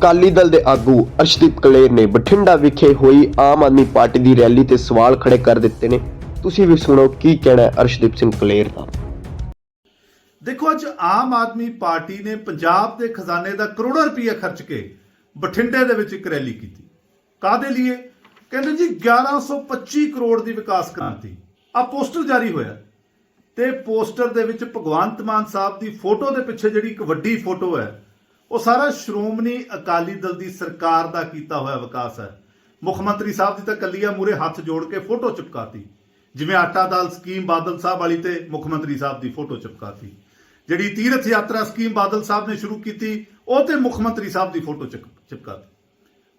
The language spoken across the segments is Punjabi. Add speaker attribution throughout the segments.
Speaker 1: ਅਕਾਲੀ ਦਲ ਦੇ ਆਗੂ ਅਰਸ਼ਦੀਪ ਕਲੇਰ ਨੇ ਬਠਿੰਡਾ ਵਿਖੇ ਹੋਈ ਆਮ ਆਦਮੀ ਪਾਰਟੀ ਦੀ ਰੈਲੀ ਤੇ ਸਵਾਲ ਖੜੇ ਕਰ ਦਿੱਤੇ ਨੇ। ਤੁਸੀਂ ਵੀ ਸੁਣੋ ਕੀ ਕਹਿਣਾ ਹੈ ਅਰਸ਼ਦੀਪ ਸਿੰਘ ਕਲੇਰ ਦਾ।
Speaker 2: ਦੇਖੋ, ਅੱਜ ਆਮ ਆਦਮੀ ਪਾਰਟੀ ਨੇ ਪੰਜਾਬ ਦੇ ਖਜ਼ਾਨੇ ਦਾ ਕਰੋੜਾਂ ਰੁਪਏ ਖਰਚ ਕੇ ਬਠਿੰਡੇ ਦੇ ਵਿੱਚ ਇੱਕ ਰੈਲੀ ਕੀਤੀ। ਕਾਦੇ ਲਈ ਕਹਿੰਦੇ ਜੀ 1125 ਕਰੋੜ ਦੀ ਵਿਕਾਸ ਕ੍ਰਾਂਤੀ। ਆ ਪੋਸਟਰ ਜਾਰੀ ਹੋਇਆ। ਤੇ ਪੋਸਟਰ ਦੇ ਵਿੱਚ ਭਗਵੰਤ ਮਾਨ ਸਾਹਿਬ ਦੀ ਫੋਟੋ ਦੇ ਪਿੱਛੇ ਜਿਹੜੀ ਇੱਕ ਵੱਡੀ ਫੋਟੋ ਹੈ ਉਹ ਸਾਰਾ ਸ਼੍ਰੋਮਣੀ ਅਕਾਲੀ ਦਲ ਦੀ ਸਰਕਾਰ ਦਾ ਕੀਤਾ ਹੋਇਆ ਵਿਕਾਸ ਹੈ। ਮੁੱਖ ਮੰਤਰੀ ਸਾਹਿਬ ਦੀ ਤਾਂ ਕੱਲੀਆਂ ਮੂਰੇ ਹੱਥ ਜੋੜ ਕੇ ਫੋਟੋ ਚਿਪਕਾਤੀ। ਜਿਵੇਂ ਆਟਾ ਦਾਲ ਸਕੀਮ ਬਾਦਲ ਸਾਹਿਬ ਵਾਲੀ ਤੇ ਮੁੱਖ ਮੰਤਰੀ ਸਾਹਿਬ ਦੀ ਫੋਟੋ ਚਿਪਕਾਤੀ। ਜਿਹੜੀ ਤੀਰਥ ਯਾਤਰਾ ਸਕੀਮ ਬਾਦਲ ਸਾਹਿਬ ਨੇ ਸ਼ੁਰੂ ਕੀਤੀ, ਉਹ ਤੇ ਮੁੱਖ ਮੰਤਰੀ ਸਾਹਿਬ ਦੀ ਫੋਟੋ ਚਿਪ- ਚਿਪਕਾਤੀ।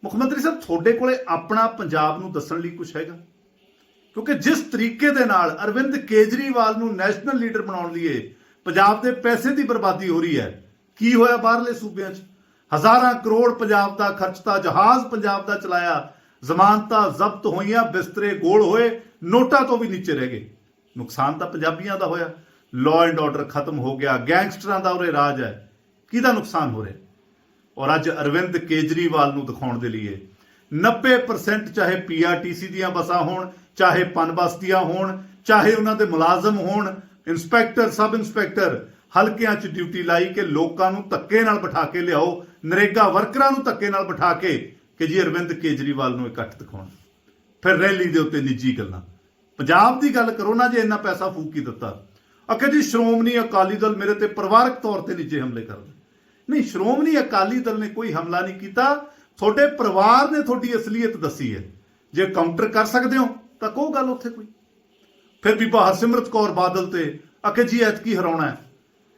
Speaker 2: ਮੁੱਖ ਮੰਤਰੀ ਸਾਹਿਬ, ਤੁਹਾਡੇ ਕੋਲੇ ਆਪਣਾ ਪੰਜਾਬ ਨੂੰ ਦੱਸਣ ਲਈ ਕੁਝ ਹੈਗਾ? ਕਿਉਂਕਿ ਜਿਸ ਤਰੀਕੇ ਦੇ ਨਾਲ ਅਰਵਿੰਦ ਕੇਜਰੀਵਾਲ ਨੂੰ ਨੈਸ਼ਨਲ ਲੀਡਰ ਬਣਾਉਣ ਲਈ ਪੰਜਾਬ ਦੇ ਪੈਸੇ ਦੀ ਬਰਬਾਦੀ ਹੋ ਰਹੀ ਹੈ ਕੀ ਹੋਇਆ ਬਾਹਰਲੇ ਸੂਬਿਆਂ 'ਚ? ਹਜ਼ਾਰਾਂ ਕਰੋੜ ਪੰਜਾਬ ਦਾ ਖਰਚਤਾ, ਜਹਾਜ਼ ਪੰਜਾਬ ਦਾ ਚਲਾਇਆ, ਜ਼ਮਾਨਤਾਂ ਜ਼ਬਤ ਹੋਈਆਂ, ਬਿਸਤਰੇ ਗੋਲ ਹੋਏ, ਨੋਟਾਂ ਤੋਂ ਵੀ ਨੀਚੇ ਰਹਿ ਗਏ। ਨੁਕਸਾਨ ਤਾਂ ਪੰਜਾਬੀਆਂ ਦਾ ਹੋਇਆ। ਲਾਅ ਐਂਡ ਆਰਡਰ ਖਤਮ ਹੋ ਗਿਆ, ਗੈਂਗਸਟਰਾਂ ਦਾ ਉਰੇ ਰਾਜ ਹੈ। ਕਿਹਦਾ ਨੁਕਸਾਨ ਹੋ ਰਿਹਾ? ਔਰ ਅੱਜ ਅਰਵਿੰਦ ਕੇਜਰੀਵਾਲ ਨੂੰ ਦਿਖਾਉਣ ਦੇ ਲਈ 90% ਚਾਹੇ ਪੀਆਰਟੀਸੀ ਦੀਆਂ ਬੱਸਾਂ ਹੋਣ, ਚਾਹੇ ਪਨਬਸਤੀਆਂ ਹੋਣ, ਚਾਹੇ ਉਹਨਾਂ ਦੇ ਮੁਲਾਜ਼ਮ ਹੋਣ ਇੰਸਪੈਕਟਰ ਸਬ ਇੰਸਪੈਕਟਰ ਹਲਕਿਆਂ 'ਚ ਡਿਊਟੀ ਲਾਈ ਕਿ ਲੋਕਾਂ ਨੂੰ ਧੱਕੇ ਨਾਲ ਬਿਠਾ ਕੇ ਲਿਆਓ, ਨਰੇਗਾ ਵਰਕਰਾਂ ਨੂੰ ਧੱਕੇ ਨਾਲ ਬਿਠਾ ਕੇ ਕਿ ਜੀ ਅਰਵਿੰਦ ਕੇਜਰੀਵਾਲ ਨੂੰ ਇਕੱਠ ਦਿਖਾਉਣ। ਫਿਰ ਰੈਲੀ ਦੇ ਉੱਤੇ ਨਿੱਜੀ ਗੱਲਾਂ। ਪੰਜਾਬ ਦੀ ਗੱਲ ਕਰੋ ਨਾ ਜੇ ਇੰਨਾ ਪੈਸਾ ਫੂਕੀ ਦਿੱਤਾ। ਅਖੇ ਜੀ, ਸ਼੍ਰੋਮਣੀ ਅਕਾਲੀ ਦਲ ਮੇਰੇ ਤੇ ਪਰਿਵਾਰਕ ਤੌਰ ਤੇ ਨਿੱਜੇ ਹਮਲੇ ਕਰਦੇ ਨਹੀਂ, ਸ਼੍ਰੋਮਣੀ ਅਕਾਲੀ ਦਲ ਨੇ ਕੋਈ ਹਮਲਾ ਨਹੀਂ ਕੀਤਾ। ਤੁਹਾਡੇ ਪਰਿਵਾਰ ਨੇ ਤੁਹਾਡੀ ਅਸਲੀਅਤ ਦੱਸੀ ਹੈ। ਜੇ ਕਾਊਂਟਰ ਕਰ ਸਕਦੇ ਹੋ, ਤਾਂ ਕੋ ਗੱਲ ਉੱਥੇ ਕੋਈ। ਫਿਰ ਬੀਬਾ ਹਰਸਿਮਰਤ ਕੌਰ ਬਾਦਲ ਤੇ ਅਖੇ ਜੀ, ਐਤਕੀ ਹਰਾਉਣਾ ਹੈ।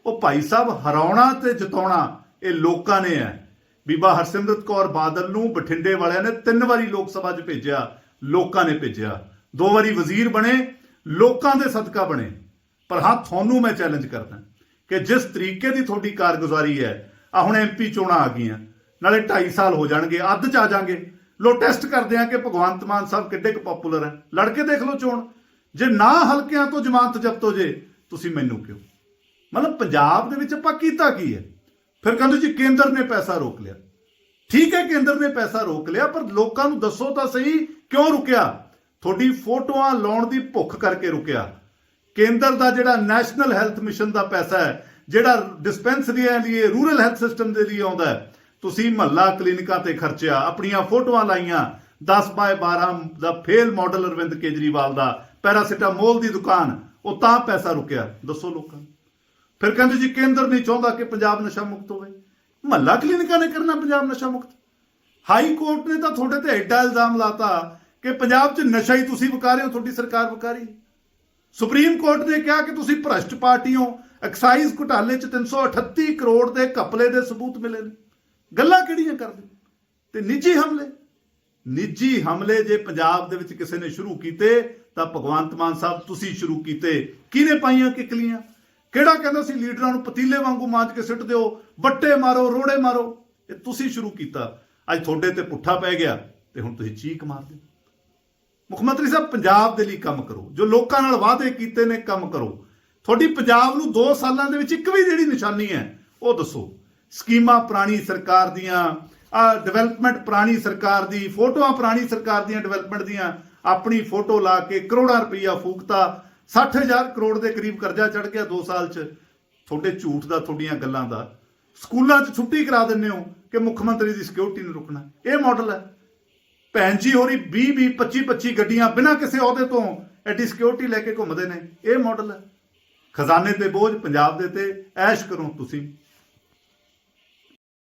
Speaker 2: ਉਹ ਭਾਈ ਸਾਹਿਬ ਹਰਾਉਣਾ ਤੇ ਜਿਤਾਉਣਾ ਇਹ ਲੋਕਾਂ ਨੇ ਹੈ। ਬੀਬਾ ਹਰਸਿਮਰਤ ਕੌਰ ਬਾਦਲ ਨੂੰ ਬਠਿੰਡੇ ਵਾਲਿਆਂ ਨੇ ਤਿੰਨ ਵਾਰੀ ਲੋਕ ਸਭਾ 'ਚ ਭੇਜਿਆ, ਲੋਕਾਂ ਨੇ ਭੇਜਿਆ। ਦੋ ਵਾਰੀ ਵਜ਼ੀਰ ਬਣੇ, ਲੋਕਾਂ ਦੇ ਸਦਕਾ ਬਣੇ। ਪਰ ਹਾਂ, ਤੁਹਾਨੂੰ ਮੈਂ ਚੈਲੰਜ ਕਰਦਾ ਕਿ ਜਿਸ ਤਰੀਕੇ ਦੀ ਤੁਹਾਡੀ ਕਾਰਗੁਜ਼ਾਰੀ ਹੈ ਆ ਹੁਣ ਐਮਪੀ ਚੋਣਾਂ ਆ ਗਈਆਂ। ਨਾਲੇ 2.5 ਸਾਲ ਹੋ ਜਾਣਗੇ, ਅੱਧ ਚ ਆ ਜਾਣਗੇ ਲੋ ਟੈਸਟ ਕਰਦੇ ਆ ਕਿ ਭਗਵੰਤ ਮਾਨ ਸਾਹਿਬ ਕਿੱਡੇ ਕੁ ਪਪੂਲਰ ਹੈ। ਲੜ ਕੇ ਦੇਖ ਲਓ ਚੋਣ। ਜੇ ਨਾ ਹਲਕਿਆਂ ਤੋਂ ਜ਼ਮਾਨਤ ਜ਼ਬਤ ਹੋ ਜੇ, ਤੁਸੀਂ ਮੈਨੂੰ ਕਿਉਂ? ਮਤਲਬ ਪੰਜਾਬ ਦੇ ਵਿੱਚ ਆਪਾਂ ਕੀਤਾ ਕੀ ਹੈ? ਫਿਰ ਕਹਿੰਦੇ ਜੀ ਕੇਂਦਰ ਨੇ ਪੈਸਾ ਰੋਕ ਲਿਆ। ਠੀਕ ਹੈ, ਕੇਂਦਰ ਨੇ ਪੈਸਾ ਰੋਕ ਲਿਆ, ਪਰ ਲੋਕਾਂ ਨੂੰ ਦੱਸੋ ਤਾਂ ਸਹੀ ਕਿਉਂ ਰੁਕਿਆ? ਤੁਹਾਡੀ ਫੋਟੋਆਂ ਲਾਉਣ ਦੀ ਭੁੱਖ ਕਰਕੇ ਰੁਕਿਆ। ਕੇਂਦਰ ਦਾ ਜਿਹੜਾ ਨੈਸ਼ਨਲ ਹੈਲਥ ਮਿਸ਼ਨ ਦਾ ਪੈਸਾ ਹੈ, ਜਿਹੜਾ ਡਿਸਪੈਂਸਰੀਆਂ ਲਈ, ਰੂਰਲ ਹੈਲਥ ਸਿਸਟਮ ਦੇ ਲਈ ਆਉਂਦਾ ਹੈ, ਤੁਸੀਂ ਮਹੱਲਾ ਕਲੀਨਿਕਾਂ ਤੇ ਖਰਚਿਆ, ਆਪਣੀਆਂ ਫੋਟੋਆਂ ਲਾਈਆਂ 10 ਬਾਏ 12 ਦਾ ਫੇਲ ਮਾਡਲ ਅਰਵਿੰਦ ਕੇਜਰੀਵਾਲ ਦਾ ਪੈਰਾਸੀਟਾਮੋਲ ਦੀ ਦੁਕਾਨ, ਉਹ ਤਾਂ ਪੈਸਾ ਰੁਕਿਆ। ਦੱਸੋ ਲੋਕਾਂ ਨੂੰ। ਫਿਰ ਕਹਿੰਦੇ ਜੀ ਕੇਂਦਰ ਨਹੀਂ ਚਾਹੁੰਦਾ ਕਿ ਪੰਜਾਬ ਨਸ਼ਾ ਮੁਕਤ ਹੋਵੇ। ਮਹੱਲਾ ਕਲੀਨਿਕਾਂ ਨੇ ਕਰਨਾ ਪੰਜਾਬ ਨਸ਼ਾ ਮੁਕਤ। ਹਾਈ ਕੋਰਟ ਨੇ ਤਾਂ ਤੁਹਾਡੇ ਤੇ ਐਡਾ ਇਲਜ਼ਾਮ ਲਾਤਾ ਕਿ ਪੰਜਾਬ 'ਚ ਨਸ਼ਾ ਹੀ ਤੁਸੀਂ ਵਿਕਾ ਰਹੇ ਹੋ ਤੁਹਾਡੀ ਸਰਕਾਰ ਵਿਕਾ ਰਹੀ ਸੁਪਰੀਮ ਕੋਰਟ ਨੇ ਕਿਹਾ ਕਿ ਤੁਸੀਂ ਭ੍ਰਸ਼ਟ ਪਾਰਟੀ ਹੋ ਐਕਸਾਈਜ਼ ਘੁਟਾਲੇ 'ਚ 338 ਕਰੋੜ ਦੇ ਘਪਲੇ ਦੇ ਸਬੂਤ ਮਿਲੇ ਨੇ। ਗੱਲਾਂ ਕਿਹੜੀਆਂ ਕਰਦੇ? ਤੇ ਨਿੱਜੀ ਹਮਲੇ? ਨਿੱਜੀ ਹਮਲੇ ਜੇ ਪੰਜਾਬ ਦੇ ਵਿੱਚ ਕਿਸੇ ਨੇ ਸ਼ੁਰੂ ਕੀਤੇ, ਤਾਂ ਭਗਵੰਤ ਮਾਨ ਸਾਹਿਬ ਤੁਸੀਂ ਸ਼ੁਰੂ ਕੀਤੇ। ਕਿਹਨੇ ਪਾਈਆਂ ਕਿਕਲੀਆਂ? ਕਿਹੜਾ ਕਹਿੰਦਾ ਸੀ, ਲੀਡਰਾਂ ਨੂੰ ਪਤੀਲੇ ਵਾਂਗੂ ਮਾਂਜ ਕੇ ਸਿੱਟ ਦਿਓ, ਵੱਟੇ ਮਾਰੋ, ਰੋੜੇ ਮਾਰੋ। ਇਹ ਤੁਸੀਂ ਸ਼ੁਰੂ ਕੀਤਾ। ਅੱਜ ਤੁਹਾਡੇ ਤੇ ਪੁੱਠਾ ਪੈ ਗਿਆ ਤੇ ਹੁਣ ਤੁਸੀਂ ਚੀਕ ਮਾਰਦੇ ਹੋ। ਮੁੱਖ ਮੰਤਰੀ ਸਾਹਿਬ, ਪੰਜਾਬ ਦੇ ਲਈ ਕੰਮ ਕਰੋ। ਜੋ ਲੋਕਾਂ ਨਾਲ ਵਾਅਦੇ ਕੀਤੇ ਨੇ, ਕੰਮ ਕਰੋ। ਤੁਹਾਡੀ ਪੰਜਾਬ ਨੂੰ 2 ਸਾਲਾਂ ਦੇ ਵਿੱਚ ਇੱਕ ਵੀ ਜਿਹੜੀ ਨਿਸ਼ਾਨੀ ਹੈ, ਉਹ ਦੱਸੋ। ਸਕੀਮਾਂ ਪੁਰਾਣੀ ਸਰਕਾਰ ਦੀਆਂ, ਆ ਡਿਵੈਲਪਮੈਂਟ ਪੁਰਾਣੀ ਸਰਕਾਰ ਦੀ, ਫੋਟੋਆਂ ਪੁਰਾਣੀ ਸਰਕਾਰ ਦੀਆਂ ਡਿਵੈਲਪਮੈਂਟ ਦੀਆਂ, ਆਪਣੀ ਫੋਟੋ ਲਾ ਕੇ ਕਰੋੜਾਂ ਰੁਪਈਆ ਫੂਕਤਾ। 60000 ਕਰੋੜ ਦੇ ਕਰੀਬ ਕਰਜ਼ਾ ਚੜ ਗਿਆ 2 ਸਾਲ 'ਚ। ਤੁਹਾਡੇ ਝੂਠ ਦਾ, ਤੁਹਾਡੀਆਂ ਗੱਲਾਂ ਦਾ। ਸਕੂਲਾਂ 'ਚ ਛੁੱਟੀ ਕਰਾ ਦਿੰਦੇ ਹੋ ਕਿ ਮੁੱਖ ਮੰਤਰੀ ਦੀ ਸਿਕਿਉਰਿਟੀ ਨੂੰ ਰੁਕਣਾ। ਇਹ ਮਾਡਲ ਹੈ। ਭੈਣ ਜੀ ਹੋਰੀ 20 20 25 25 ਗੱਡੀਆਂ ਬਿਨਾਂ ਕਿਸੇ ਅਹੁਦੇ ਤੋਂ ਐਡੀ ਸਿਕਿਉਰਿਟੀ ਲੈ ਕੇ ਘੁੰਮਦੇ ਨੇ। ਇਹ ਮਾਡਲ ਹੈ। ਖਜ਼ਾਨੇ ਤੇ ਬੋਝ, ਪੰਜਾਬ ਦੇ ਤੇ ਐਸ਼ ਕਰੋ ਤੁਸੀਂ।